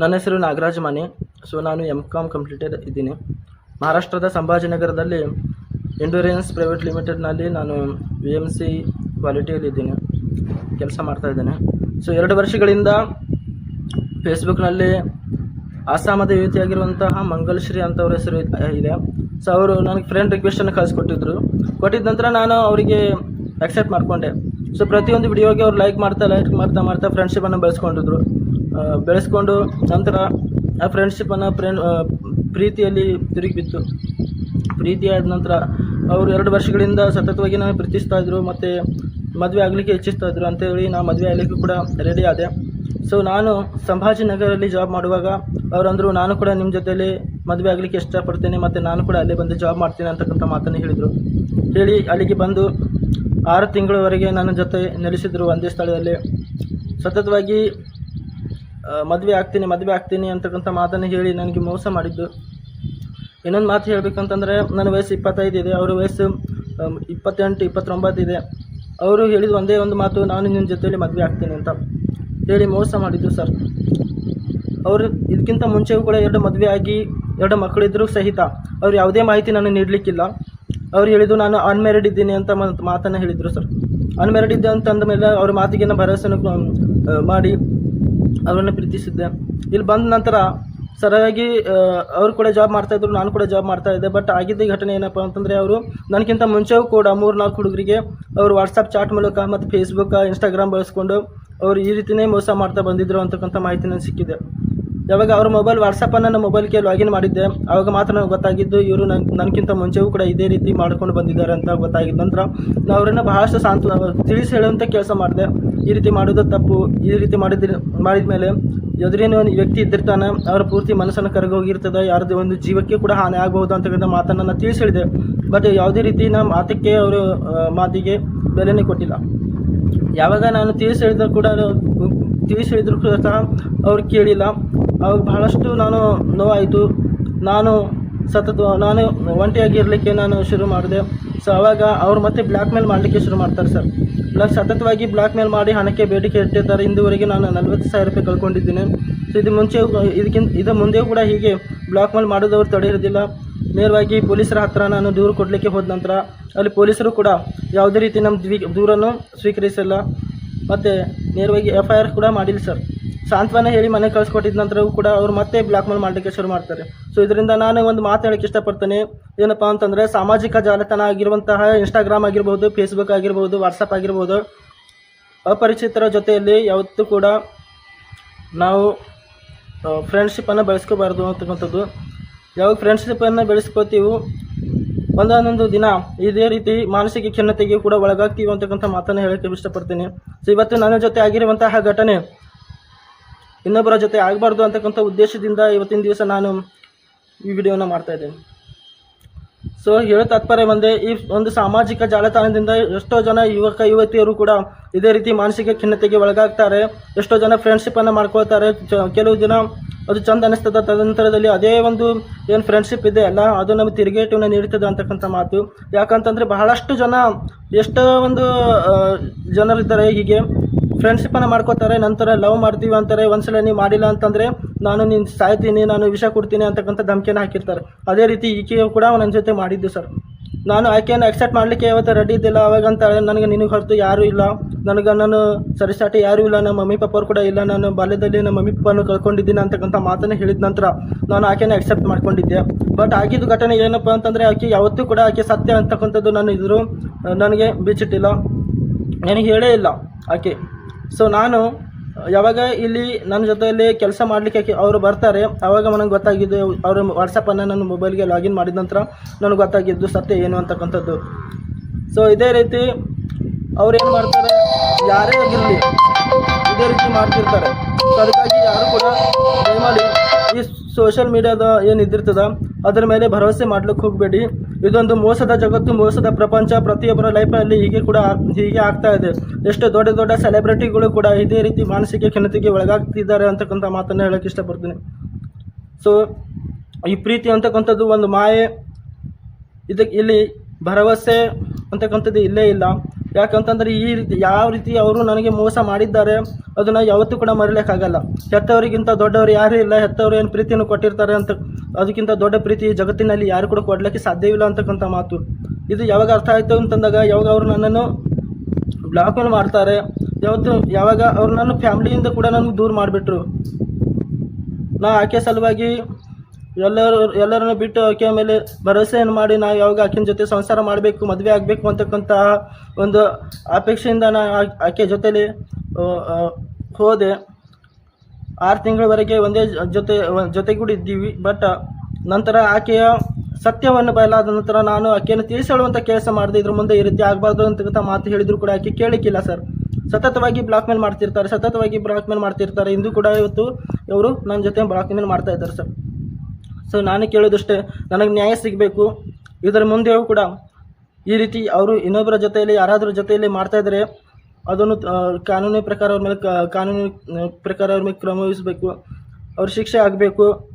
ನನ್ನ ಹೆಸರು ನಾಗರಾಜ್ ಮಾನೆ ಸೊ ನಾನು ಎಂ ಕಾಮ್ ಕಂಪ್ಲೀಟೆಡ್ ಇದ್ದೀನಿ. ಮಹಾರಾಷ್ಟ್ರದ ಸಂಭಾಜಿನಗರದಲ್ಲಿ ಎಂಡೂರೆನ್ಸ್ ಪ್ರೈವೇಟ್ ಲಿಮಿಟೆಡ್ನಲ್ಲಿ ನಾನು ವಿ ಎಂ ಸಿ ಕ್ವಾಲಿಟಿಯಲ್ಲಿದ್ದೀನಿ ಕೆಲಸ ಮಾಡ್ತಾ ಇದ್ದೇನೆ. ಸೊ ಎರಡು ವರ್ಷಗಳಿಂದ ಫೇಸ್ಬುಕ್ನಲ್ಲಿ ಆಸಾಮದ ಯುವತಿಯಾಗಿರುವಂತಹ ಮಂಗಲ್ಶ್ರೀ ಅಂತ ಹೆಸರು ಇದೆ. ಸೊ ಅವರು ನನಗೆ ಫ್ರೆಂಡ್ ರಿಕ್ವೆಸ್ಟನ್ನು ಕಳಿಸ್ಕೊಟ್ಟಿದ್ರು. ಕೊಟ್ಟಿದ್ದ ನಂತರ ನಾನು ಅವರಿಗೆ ಅಕ್ಸೆಪ್ಟ್ ಮಾಡಿಕೊಂಡೆ. ಸೊ ಪ್ರತಿಯೊಂದು ವಿಡಿಯೋಗೆ ಅವ್ರು ಲೈಕ್ ಮಾಡ್ತಾ ಲೈಕ್ ಮಾಡ್ತಾ ಮಾಡ್ತಾ ಫ್ರೆಂಡ್ಶಿಪ್ಪನ್ನು ಬೆಳೆಸ್ಕೊಂಡಿದ್ರು. ಬೆಳೆಸ್ಕೊಂಡು ನಂತರ ಆ ಫ್ರೆಂಡ್ಶಿಪ್ಪನ್ನು ಫ್ರೆಂಡ್ ಪ್ರೀತಿಯಲ್ಲಿ ತಿರುಗಿ ಬಿತ್ತು. ಪ್ರೀತಿ ಆದ ನಂತರ ಅವರು ಎರಡು ವರ್ಷಗಳಿಂದ ಸತತವಾಗಿ ನಾನು ಪ್ರೀತಿಸ್ತಾ ಇದ್ದರು ಮತ್ತು ಮದುವೆ ಆಗಲಿಕ್ಕೆ ಇಚ್ಛಿಸ್ತಾ ಇದ್ರು ಅಂತೇಳಿ ನಾನು ಮದುವೆ ಆಗಲಿಕ್ಕೂ ಕೂಡ ರೆಡಿ ಆದೆ. ಸೊ ನಾನು ಸಂಭಾಜಿನಗರಲ್ಲಿ ಜಾಬ್ ಮಾಡುವಾಗ ಅವರಂದರು ನಾನು ಕೂಡ ನಿಮ್ಮ ಜೊತೆಯಲ್ಲಿ ಮದುವೆ ಆಗಲಿಕ್ಕೆ ಇಷ್ಟಪಡ್ತೇನೆ, ಮತ್ತು ನಾನು ಕೂಡ ಅಲ್ಲೇ ಬಂದು ಜಾಬ್ ಮಾಡ್ತೀನಿ ಅಂತಕ್ಕಂಥ ಮಾತನ್ನು ಹೇಳಿದರು. ಹೇಳಿ ಅಲ್ಲಿಗೆ ಬಂದು ಆರು ತಿಂಗಳವರೆಗೆ ನನ್ನ ಜೊತೆ ನೆಲೆಸಿದ್ರು ಒಂದೇ ಸ್ಥಳದಲ್ಲಿ. ಸತತವಾಗಿ ಮದುವೆ ಆಗ್ತೀನಿ ಮದುವೆ ಆಗ್ತೀನಿ ಅಂತಕ್ಕಂಥ ಮಾತನ್ನು ಹೇಳಿ ನನಗೆ ಮೋಸ ಮಾಡಿದ್ದು. ಇನ್ನೊಂದು ಮಾತು ಹೇಳಬೇಕಂತಂದರೆ, ನನ್ನ ವಯಸ್ಸು ಇಪ್ಪತ್ತೈದು ಇದೆ, ಅವರ ವಯಸ್ಸು ಇಪ್ಪತ್ತೆಂಟು, ಇಪ್ಪತ್ತೊಂಬತ್ತು ಇದೆ. ಅವರು ಹೇಳಿದ ಒಂದೇ ಒಂದು ಮಾತು, ನಾನು ನಿನ್ನ ಜೊತೆಯಲ್ಲಿ ಮದುವೆ ಆಗ್ತೀನಿ ಅಂತ ಹೇಳಿ ಮೋಸ ಮಾಡಿದ್ದು ಸರ್. ಅವರು ಇದಕ್ಕಿಂತ ಮುಂಚೆಯೂ ಕೂಡ ಎರಡು ಮದುವೆ ಆಗಿ ಎರಡು ಮಕ್ಕಳಿದ್ದರೂ ಸಹಿತ ಅವ್ರು ಯಾವುದೇ ಮಾಹಿತಿ ನಾನು ನೀಡಲಿಕ್ಕಿಲ್ಲ. ಅವ್ರು ಹೇಳಿದ್ದು ನಾನು ಅನ್ಮ್ಯಾರಿಡ್ ಇದ್ದೀನಿ ಅಂತ ಮಾತನ್ನು ಹೇಳಿದರು ಸರ್. ಅನ್ಮ್ಯಾರಿಡ್ ಇದ್ದೆ ಅಂತ ಅಂದ ಮೇಲೆ ಅವ್ರ ಮಾತಿಗೆ ನಾನು ಭರವಸೆನ ಮಾಡಿ ಅವರನ್ನು ಪ್ರೀತಿಸಿದ್ದೆ. ಇಲ್ಲಿ ಬಂದ ನಂತರ ಸರಿಯಾಗಿ ಅವರು ಕೂಡ ಜಾಬ್ ಮಾಡ್ತಾಯಿದ್ರು ನಾನು ಕೂಡ ಜಾಬ್ ಮಾಡ್ತಾ ಇದ್ದೆ. ಬಟ್ ಆಗಿದ್ದ ಘಟನೆ ಏನಪ್ಪ ಅಂತಂದರೆ ಅವರು ನನಗಿಂತ ಮುಂಚೆಯೂ ಕೂಡ ಮೂರು ನಾಲ್ಕು ಹುಡುಗರಿಗೆ ಅವರು ವಾಟ್ಸಪ್ ಚಾಟ್ ಮೂಲಕ ಮತ್ತು ಫೇಸ್ಬುಕ್ ಇನ್ಸ್ಟಾಗ್ರಾಮ್ ಬಳಸ್ಕೊಂಡು ಅವರು ಈ ರೀತಿಯೇ ಮೋಸ ಮಾಡ್ತಾ ಬಂದಿದ್ದರು ಅಂತಕ್ಕಂಥ ಮಾಹಿತಿ ನನಗೆ ಸಿಕ್ಕಿದೆ. ಯಾವಾಗ ಅವ್ರ ಮೊಬೈಲ್ ವಾಟ್ಸಪ್ಪನ್ನು ನನ್ನ ಮೊಬೈಲ್ಗೆ ಲಾಗಿನ್ ಮಾಡಿದ್ದೆ ಆವಾಗ ಮಾತ್ರ ನನಗೆ ಗೊತ್ತಾಗಿದ್ದು ಇವರು ನನ್ನ ನನಗಿಂತ ಮುಂಚೆಯೂ ಕೂಡ ಇದೇ ರೀತಿ ಮಾಡ್ಕೊಂಡು ಬಂದಿದ್ದಾರೆ ಅಂತ ಗೊತ್ತಾಗಿದ್ದ ನಂತರ ನಾನು ಅವರನ್ನು ಬಹಳಷ್ಟು ಶಾಂತ ತಿಳಿಸಿ ಹೇಳುವಂಥ ಕೆಲಸ ಮಾಡಿದೆ. ಈ ರೀತಿ ಮಾಡೋದು ತಪ್ಪು. ಈ ರೀತಿ ಮಾಡಿದ ಮಾಡಿದ ಮೇಲೆ ಎದುರಿನ ಒಂದು ವ್ಯಕ್ತಿ ಇದ್ದಿರ್ತಾನೆ, ಅವರ ಪೂರ್ತಿ ಮನಸ್ಸನ್ನು ಕರಗೋಗಿರ್ತದೆ, ಯಾರದ ಒಂದು ಜೀವಕ್ಕೆ ಕೂಡ ಹಾನಿ ಆಗಬಹುದು ಅಂತಕ್ಕಂಥ ಮಾತನ್ನು ನಾನು ತಿಳಿಸಿ ಹೇಳಿದೆ. ಬಟ್ ಯಾವುದೇ ರೀತಿ ನಮ್ಮ ಮಾತಕ್ಕೆ ಅವರು ಮಾತಿಗೆ ಬೆಲೆನೇ ಕೊಟ್ಟಿಲ್ಲ. ಯಾವಾಗ ನಾನು ತಿಳಿಸಿ ಹೇಳಿದ್ರು ಕೂಡ, ತಿಳಿಸಿ ಹೇಳಿದ್ರು ಕೂಡ ಸಹ ಅವ್ರು ಕೇಳಿಲ್ಲ. ಅವಾಗ ಬಹಳಷ್ಟು ನಾನು ನೋವಾಯಿತು. ನಾನು ಸತತ, ನಾನು ಒಂಟಿಯಾಗಿರಲಿಕ್ಕೆ ನಾನು ಶುರು ಮಾಡಿದೆ. ಸೊ ಅವಾಗ ಅವ್ರು ಮತ್ತೆ ಬ್ಲ್ಯಾಕ್ ಮೇಲ್ ಮಾಡಲಿಕ್ಕೆ ಶುರು ಮಾಡ್ತಾರೆ ಸರ್. ಪ್ಲಸ್ ಸತತವಾಗಿ ಬ್ಲಾಕ್ ಮೇಲ್ ಮಾಡಿ ಹಣಕ್ಕೆ ಬೇಡಿಕೆ ಇಟ್ಟಿದ್ದಾರೆ. ಇಂದುವರೆಗೆ ನಾನು ನಲ್ವತ್ತು ಸಾವಿರ ರೂಪಾಯಿ ಕಳ್ಕೊಂಡಿದ್ದೀನಿ. ಸೊ ಇದು ಮುಂಚೆ, ಇದಕ್ಕಿಂತ ಇದು ಮುಂದೆ ಕೂಡ ಹೀಗೆ ಬ್ಲಾಕ್ ಮೇಲ್ ಮಾಡೋದವ್ರು ತಡೆಯೋದಿಲ್ಲ ನೇರವಾಗಿ ಪೊಲೀಸರ ಹತ್ರ ನಾನು ದೂರು ಕೊಡಲಿಕ್ಕೆ ಹೋದ ನಂತರ ಅಲ್ಲಿ ಪೊಲೀಸರು ಕೂಡ ಯಾವುದೇ ರೀತಿ ನಮ್ಮ ದ್ವಿ, ದೂರನ್ನು ಸ್ವೀಕರಿಸಿಲ್ಲ. ಮತ್ತು ನೇರವಾಗಿ ಎಫ್ ಐ ಆರ್ ಕೂಡ ಮಾಡಿಲ್ಲ ಸರ್. ಸಾಂತ್ವನ ಹೇಳಿ ಮನೆ ಕಳಿಸ್ಕೊಟ್ಟಿದ ನಂತರವೂ ಕೂಡ ಅವರು ಮತ್ತೆ ಬ್ಲಾಕ್ ಮೇಲ್ ಮಾಡಲಿಕ್ಕೆ ಶುರು ಮಾಡ್ತಾರೆ. ಸೊ ಇದರಿಂದ ನಾನು ಒಂದು ಮಾತು ಹೇಳಕ್ಕೆ ಇಷ್ಟಪಡ್ತೇನೆ. ಏನಪ್ಪ ಅಂತಂದರೆ ಸಾಮಾಜಿಕ ಜಾಲತಾಣ ಆಗಿರುವಂತಹ ಇನ್ಸ್ಟಾಗ್ರಾಮ್ ಆಗಿರ್ಬೋದು ಫೇಸ್ಬುಕ್ ಆಗಿರ್ಬೋದು ವಾಟ್ಸಪ್ ಆಗಿರ್ಬೋದು, ಅಪರಿಚಿತರ ಜೊತೆಯಲ್ಲಿ ಯಾವತ್ತೂ ಕೂಡ ನಾವು ಫ್ರೆಂಡ್ಶಿಪ್ಪನ್ನು ಬೆಳೆಸ್ಕೋಬಾರ್ದು ಅಂತಕ್ಕಂಥದ್ದು. ಯಾವಾಗ ಫ್ರೆಂಡ್ಶಿಪ್ಪನ್ನು ಬೆಳೆಸ್ಕೋತೀವೋ ಒಂದೊಂದೊಂದು ದಿನ ಇದೇ ರೀತಿ ಮಾನಸಿಕ ಖಿನ್ನತೆಗೆ ಕೂಡ ಒಳಗಾಗ್ತೀವಿ ಅಂತಕ್ಕಂಥ ಮಾತನ್ನು ಹೇಳೋಕ್ಕೆ ಇಷ್ಟಪಡ್ತೀನಿ. ಸೊ ಇವತ್ತು ನನ್ನ ಜೊತೆ ಆಗಿರುವಂತಹ ಘಟನೆ ಇನ್ನೊಬ್ಬರ ಜೊತೆ ಆಗಬಾರ್ದು ಅಂತಕ್ಕಂಥ ಉದ್ದೇಶದಿಂದ ಇವತ್ತಿನ ದಿವಸ ನಾನು ಈ ವಿಡಿಯೋನ ಮಾಡ್ತಾ ಇದ್ದೇನೆ. ಸೊ ಹೇಳೋ ತಾತ್ಪರ್ಯ ಬಂದೆ ಈ ಒಂದು ಸಾಮಾಜಿಕ ಜಾಲತಾಣದಿಂದ ಎಷ್ಟೋ ಜನ ಯುವಕ, ಯುವತಿಯರು ಕೂಡ ಇದೇ ರೀತಿ ಮಾನಸಿಕ ಖಿನ್ನತೆಗೆ ಒಳಗಾಗ್ತಾರೆ. ಎಷ್ಟೋ ಜನ ಫ್ರೆಂಡ್ಶಿಪ್ಪನ್ನು ಮಾಡ್ಕೊಳ್ತಾರೆ. ಕೆಲವು ಜನ ಅದು ಚಂದ ಅನಿಸ್ತದ ತದನಂತರದಲ್ಲಿ ಅದೇ ಒಂದು ಏನು ಫ್ರೆಂಡ್ಶಿಪ್ ಇದೆ ಅಲ್ಲ, ಅದು ನಮಗೆ ತಿರುಗೇಟನ್ನು ನೀಡ್ತದೆ ಅಂತಕ್ಕಂಥ ಮಾತು. ಯಾಕಂತಂದರೆ ಬಹಳಷ್ಟು ಜನ ಎಷ್ಟೋ ಒಂದು ಜನರಿದ್ದಾರೆ ಹೀಗೆ. ಫ್ರೆಂಡ್ಶಿಪ್ಪನ್ನು ಮಾಡ್ಕೋತಾರೆ, ನಂತರ ಲವ್ ಮಾಡ್ತೀವಿ ಅಂತಾರೆ, ಒಂದ್ಸಲ ನೀವು ಮಾಡಿಲ್ಲ ಅಂತಂದರೆ ನಾನು ನೀನು ಸಾಯ್ತೀನಿ, ನಾನು ವಿಷ ಕೊಡ್ತೀನಿ ಅಂತಕ್ಕಂಥ ಧಮಕಿಯನ್ನು ಹಾಕಿರ್ತಾರೆ. ಅದೇ ರೀತಿ ಈಕೆಯು ಕೂಡ ನನ್ನ ಜೊತೆ ಮಾಡಿದ್ದು ಸರ್ ನಾನು ಆಕೆಯನ್ನು ಅಕ್ಸೆಪ್ಟ್ ಮಾಡಲಿಕ್ಕೆ ಯಾವತ್ತೂ ರೆಡಿ ಇದ್ದಿಲ್ಲ ಅವಾಗ ಅಂತಾರೆ ನನಗೆ ನಿನಗೆ ಹೊರತು ಯಾರೂ ಇಲ್ಲ. ನನಗೆ ನಾನು ಸರಿಸಾಟಿ ಯಾರೂ ಇಲ್ಲ, ನಮ್ಮ ಮಮ್ಮಿ ಪಪ್ಪರು ಕೂಡ ಇಲ್ಲ, ನಾನು ಬಾಲ್ಯದಲ್ಲಿ ನಮ್ಮ ಮಮ್ಮಿ ಪಪ್ಪನ್ನು ಕಳ್ಕೊಂಡಿದ್ದೀನಿ ಅಂತಕ್ಕಂಥ ಮಾತನ್ನು ಹೇಳಿದ ನಂತರ ನಾನು ಆಕೆಯನ್ನು ಅಕ್ಸೆಪ್ಟ್ ಮಾಡ್ಕೊಂಡಿದ್ದೆ. ಬಟ್ ಆಗಿದ್ದು ಘಟನೆ ಏನಪ್ಪ ಅಂತಂದರೆ ಆಕೆ ಯಾವತ್ತೂ ಕೂಡ ಆಕೆ ಸತ್ಯ ಅಂತಕ್ಕಂಥದ್ದು ನಾನು ಇದ್ರು ನನಗೆ ಬಿಚ್ಚಿಟ್ಟಿಲ್ಲ. ನನಗೆ ಹೇಳೇ ಇಲ್ಲ ಆಕೆ. ಸೊ ನಾನು, ಯಾವಾಗ ಇಲ್ಲಿ ನನ್ನ ಜೊತೆಯಲ್ಲಿ ಕೆಲಸ ಮಾಡಲಿಕ್ಕೆ ಅವರು ಬರ್ತಾರೆ ಆವಾಗ ನನಗೆ ಗೊತ್ತಾಗಿದ್ದು, ಅವರು ವಾಟ್ಸಪ್ಪನ್ನು ನನ್ನ ಮೊಬೈಲ್ಗೆ ಲಾಗಿನ್ ಮಾಡಿದ ನಂತರ ನನಗೆ ಗೊತ್ತಾಗಿದ್ದು ಸತ್ಯ ಏನು ಅಂತಕ್ಕಂಥದ್ದು. ಸೊ ಇದೇ ರೀತಿ ಅವ್ರು ಏನು ಮಾಡ್ತಾರೆ, ಯಾರೇ ಆಗಿರಲಿ, ಇದೇ ರೀತಿ ಮಾಡ್ತಿರ್ತಾರೆ. ಸೊ ಅದಕ್ಕಾಗಿ ಯಾರು ಕೂಡ ಮಾಡಿ ಈ ಸೋಷಿಯಲ್ ಮೀಡಿಯಾದ ಏನು ಇದ್ದಿರ್ತದ, ಅದರ ಮೇಲೆ ಭರವಸೆ ಮಾಡ್ಲಿಕ್ಕೆ ಹೋಗಬೇಡಿ. ಇದೊಂದು ಮೋಸದ ಜಗತ್ತು, ಮೋಸದ ಪ್ರಪಂಚ. ಪ್ರತಿಯೊಬ್ಬರ ಲೈಫ್ನಲ್ಲಿ ಹೀಗೆ ಕೂಡ ಹೀಗೆ ಆಗ್ತಾ ಇದೆ. ಎಷ್ಟು ದೊಡ್ಡ ದೊಡ್ಡ ಸೆಲೆಬ್ರಿಟಿಗಳು ಕೂಡ ಇದೇ ರೀತಿ ಮಾನಸಿಕ ಖಿನ್ನತೆಗೆ ಒಳಗಾಗ್ತಿದ್ದಾರೆ ಅಂತಕ್ಕಂಥ ಮಾತನ್ನು ಹೇಳೋಕ್ಕೆ ಇಷ್ಟಪಡ್ತೀನಿ. ಸೊ ಈ ಪ್ರೀತಿ ಅಂತಕ್ಕಂಥದ್ದು ಒಂದು ಮಾಯೆ. ಇದಕ್ಕೆ ಇಲ್ಲಿ ಭರವಸೆ ಅಂತಕ್ಕಂಥದ್ದು ಇಲ್ಲೇ ಇಲ್ಲ. ಯಾಕಂತಂದರೆ ಈ ರೀತಿ ಯಾವ ರೀತಿ ಅವರು ನನಗೆ ಮೋಸ ಮಾಡಿದ್ದಾರೆ, ಅದನ್ನು ಯಾವತ್ತೂ ಕೂಡ ಮರಿಲಿಕ್ಕಾಗಲ್ಲ. ಹೆತ್ತವರಿಗಿಂತ ದೊಡ್ಡವರು ಯಾರೂ ಇಲ್ಲ, ಹೆತ್ತವರು ಏನು ಪ್ರೀತಿಯನ್ನು ಕೊಟ್ಟಿರ್ತಾರೆ ಅಂತ, ಅದಕ್ಕಿಂತ ದೊಡ್ಡ ಪ್ರೀತಿ ಜಗತ್ತಿನಲ್ಲಿ ಯಾರು ಕೂಡ ಕೊಡಲಿಕ್ಕೆ ಸಾಧ್ಯವಿಲ್ಲ ಅಂತಕ್ಕಂಥ ಮಾತು. ಇದು ಯಾವಾಗ ಅರ್ಥ ಆಯಿತು ಅಂತಂದಾಗ ಯಾವಾಗ ಅವರು ನನ್ನನ್ನು ಬ್ಲಾಕ್ ಮೇಲ್ ಮಾಡ್ತಾರೆ, ಯಾವತ್ತು, ಯಾವಾಗ ಅವ್ರು ನನ್ನ ಫ್ಯಾಮ್ಲಿಯಿಂದ ಕೂಡ ನನಗೆ ದೂರ ಮಾಡಿಬಿಟ್ರು. ನಾ ಆಕೆ ಸಲುವಾಗಿ ಎಲ್ಲರೂ ಎಲ್ಲರನ್ನು ಬಿಟ್ಟು ಆಕೆ ಮೇಲೆ ಭರವಸೆಯನ್ನು ಮಾಡಿ ನಾವು ಯಾವಾಗ ಆಕೆನ ಜೊತೆ ಸಂಸಾರ ಮಾಡಬೇಕು, ಮದುವೆ ಆಗಬೇಕು ಅಂತಕ್ಕಂತಹ ಒಂದು ಅಪೇಕ್ಷೆಯಿಂದ ನಾ ಆ- ಆಕೆ ಜೊತೆಲಿ ಹೋದೆ. ಆರು ತಿಂಗಳವರೆಗೆ ಒಂದೇ ಜೊತೆ ಜೊತೆಗೂಡಿದ್ದೀವಿ ಬಟ್ ನಂತರ ಆಕೆಯ ಸತ್ಯವನ್ನು ಬಯಲಾದ ನಂತರ ನಾನು ಆಕೆಯನ್ನು ತಿಳಿಸೇಳುವಂಥ ಕೆಲಸ ಮಾಡಿದೆ. ಇದ್ರ ಮುಂದೆ ಈ ರೀತಿ ಆಗಬಾರ್ದು ಅಂತಕ್ಕಂಥ ಮಾತು ಹೇಳಿದ್ರು ಕೂಡ ಆಕೆ ಕೇಳಿಕ್ಕಿಲ್ಲ ಸರ್. ಸತತವಾಗಿ ಬ್ಲಾಕ್ ಮೇಲ್ ಮಾಡ್ತಿರ್ತಾರೆ, ಸತತವಾಗಿ ಬ್ಲಾಕ್ ಮೇಲ್ ಮಾಡ್ತಿರ್ತಾರೆ. ಇಂದು ಕೂಡ ಇವತ್ತು ಇವರು ನನ್ನ ಜೊತೆ ಬ್ಲಾಕ್ ಮೇಲ್ ಮಾಡ್ತಾ ಇದ್ದಾರೆ ಸರ್. ಸೊ ನಾನು ಕೇಳೋದಷ್ಟೇ, ನನಗೆ ನ್ಯಾಯ ಸಿಗಬೇಕು. ಇದರ ಮುಂದೆಯೂ ಕೂಡ ಈ ರೀತಿ ಅವರು ಇನ್ನೊಬ್ಬರ ಜೊತೆಯಲ್ಲಿ, ಯಾರಾದರೂ ಜೊತೆಯಲ್ಲಿ ಮಾಡ್ತಾಯಿದ್ರೆ ಅದನ್ನು ಕಾನೂನಿನ ಪ್ರಕಾರ ಅವ್ರ ಮೇಲೆ ಕಾ- ಕಾನೂನಿನ ಪ್ರಕಾರ ಅವ್ರ ಮೇಲೆ ಕ್ರಮ ವಹಿಸಬೇಕು. ಅವ್ರ ಶಿಕ್ಷೆ ಆಗಬೇಕು.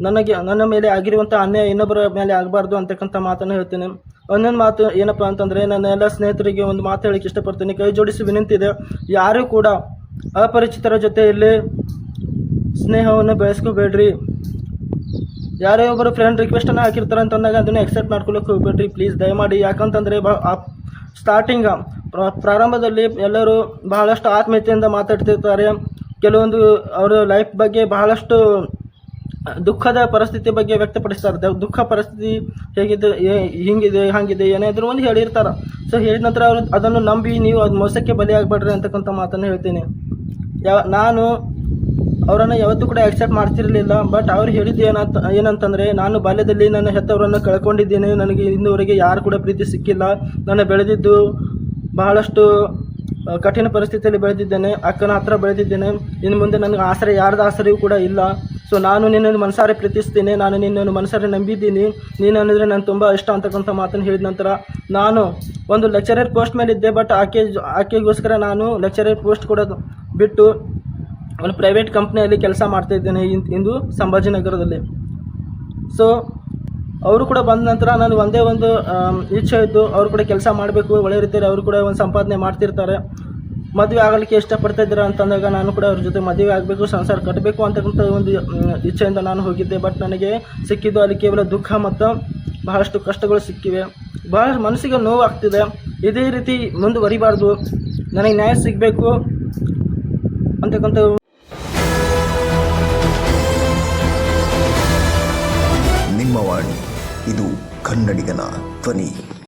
ನನಗೆ, ನನ್ನ ಮೇಲೆ ಆಗಿರುವಂಥ ಅನ್ಯಾಯ ಇನ್ನೊಬ್ಬರ ಮೇಲೆ ಆಗಬಾರ್ದು ಅಂತಕ್ಕಂಥ ಮಾತನ್ನು ಹೇಳ್ತೇನೆ. ಒಂದೊಂದು ಮಾತು ಏನಪ್ಪ ಅಂತಂದರೆ ನನ್ನ ಎಲ್ಲ ಸ್ನೇಹಿತರಿಗೆ ಒಂದು ಮಾತು ಹೇಳಕ್ಕೆ ಇಷ್ಟಪಡ್ತೇನೆ. ಕೈ ಜೋಡಿಸಿ ವಿನಂತಿದೆ ಯಾರೂ ಕೂಡ ಅಪರಿಚಿತರ ಜೊತೆಯಲ್ಲಿ ಸ್ನೇಹವನ್ನು ಬೆಳೆಸ್ಕೋಬೇಡ್ರಿ. ಯಾರೇ ಒಬ್ಬರು ಫ್ರೆಂಡ್ ರಿಕ್ವೆಸ್ಟನ್ನು ಹಾಕಿರ್ತಾರೆ ಅಂತಂದಾಗ ಅದನ್ನು ಎಕ್ಸೆಪ್ಟ್ ಮಾಡ್ಕೊಳ್ಳೋಕೆ ಹೋಗ್ಬೇಡ್ರಿ. ಪ್ಲೀಸ್ ದಯಮಾಡಿ. ಯಾಕಂತಂದರೆ ಬ ಸ್ಟಾರ್ಟಿಂಗ್ ಪ್ರಾರಂಭದಲ್ಲಿ ಎಲ್ಲರೂ ಬಹಳಷ್ಟು ಆತ್ಮೀಯತೆಯಿಂದ ಮಾತಾಡ್ತಿರ್ತಾರೆ. ಕೆಲವೊಂದು ಅವರ ಲೈಫ್ ಬಗ್ಗೆ ಬಹಳಷ್ಟು ದುಃಖದ ಪರಿಸ್ಥಿತಿ ಬಗ್ಗೆ ವ್ಯಕ್ತಪಡಿಸ್ತಾರೆ. ದುಃಖ ಪರಿಸ್ಥಿತಿ ಹೇಗಿದೆ ಹಿಂಗಿದೆ, ಹಾಗಿದೆ, ಏನಾದರೂ ಒಂದು ಹೇಳಿರ್ತಾರೆ. ಸೊ ಹೇಳಿದ ನಂತರ ಅವರು ಅದನ್ನು ನಂಬಿ ನೀವು ಅದು ಮೋಸಕ್ಕೆ ಬಲಿಯಾಗಬೇಡ್ರಿ ಅಂತಕ್ಕಂಥ ಮಾತನ್ನು ಹೇಳ್ತೀನಿ. ಯಾವ ನಾನು ಅವರನ್ನು ಯಾವತ್ತೂ ಕೂಡ ಆಕ್ಸೆಪ್ಟ್ ಮಾಡ್ತಿರಲಿಲ್ಲ. ಬಟ್ ಅವ್ರು ಹೇಳಿದ್ದು ಏನಂತ, ಏನಂತಂದರೆ, ನಾನು ಬಾಲ್ಯದಲ್ಲಿ ನನ್ನ ಹೆತ್ತವರನ್ನು ಕಳ್ಕೊಂಡಿದ್ದೇನೆ. ನನಗೆ ಇಂದುವರೆಗೆ ಯಾರು ಕೂಡ ಪ್ರೀತಿ ಸಿಕ್ಕಿಲ್ಲ. ನಾನು ಬೆಳೆದಿದ್ದು ಬಹಳಷ್ಟು ಕಠಿಣ ಪರಿಸ್ಥಿತಿಯಲ್ಲಿ ಬೆಳೆದಿದ್ದೇನೆ. ಅಕ್ಕನ ಹತ್ರ ಬೆಳೆದಿದ್ದೇನೆ. ಇನ್ನು ಮುಂದೆ ನನಗೆ ಆಸರೆ, ಯಾರದ ಆಸರೆಯೂ ಕೂಡ ಇಲ್ಲ. ಸೊ ನಾನು ನಿನ್ನನ್ನು ಮನಸಾರೆ ಪ್ರೀತಿಸ್ತೀನಿ. ನಾನು ನಿನ್ನನ್ನು ಮನಸಾರೆ ನಂಬಿದ್ದೀನಿ. ನೀನು ಅಂದರೆ ನಾನು ತುಂಬ ಇಷ್ಟ ಅಂತಕ್ಕಂಥ ಮಾತನ್ನು ಹೇಳಿದ ನಂತರ, ನಾನು ಒಂದು ಲೆಕ್ಚರರ್ ಪೋಸ್ಟ್ ಮೇಲಿದ್ದೆ. ಬಟ್ ಆಕೆ, ಆಕೆಗೋಸ್ಕರ ನಾನು ಲೆಕ್ಚರರ್ ಪೋಸ್ಟ್ ಕೂಡ ಬಿಟ್ಟು ಒಂದು ಪ್ರೈವೇಟ್ ಕಂಪ್ನಿಯಲ್ಲಿ ಕೆಲಸ ಮಾಡ್ತಾ ಇದ್ದೇನೆ ಇಂದು ಸಂಭಾಜಿನಗರದಲ್ಲಿ. ಸೊ ಅವರು ಕೂಡ ಬಂದ ನಂತರ ನಾನು ಒಂದೇ ಒಂದು ಇಚ್ಛೆ ಇದ್ದು ಅವರು ಕೂಡ ಕೆಲಸ ಮಾಡಬೇಕು, ಒಳ್ಳೆ ರೀತಿಯಲ್ಲಿ ಅವರು ಕೂಡ ಒಂದು ಸಂಪಾದನೆ ಮಾಡ್ತಿರ್ತಾರೆ. ಮದುವೆ ಆಗಲಿಕ್ಕೆ ಇಷ್ಟಪಡ್ತಾ ಇದ್ದೀರಾ ಅಂತಂದಾಗ ನಾನು ಕೂಡ ಅವ್ರ ಜೊತೆ ಮದುವೆ ಆಗಬೇಕು, ಸಂಸಾರ ಕಟ್ಟಬೇಕು ಅಂತಕ್ಕಂಥ ಒಂದು ಇಚ್ಛೆಯಿಂದ ನಾನು ಹೋಗಿದ್ದೆ. ಬಟ್ ನನಗೆ ಸಿಕ್ಕಿದ್ದು ಅಲ್ಲಿ ಕೇವಲ ದುಃಖ ಮತ್ತು ಬಹಳಷ್ಟು ಕಷ್ಟಗಳು ಸಿಕ್ಕಿವೆ. ಬಹಳ ಮನಸ್ಸಿಗೆ ನೋವು ಆಗ್ತಿದೆ ಇದೇ ರೀತಿ ಮುಂದುವರಿಬಾರ್ದು. ನನಗೆ ನ್ಯಾಯ ಸಿಗಬೇಕು ಅಂತಕ್ಕಂಥ ನಿಮ್ಮ ವಾಣಿ ಇದು ಕನ್ನಡಿಗನ ಧ್ವನಿ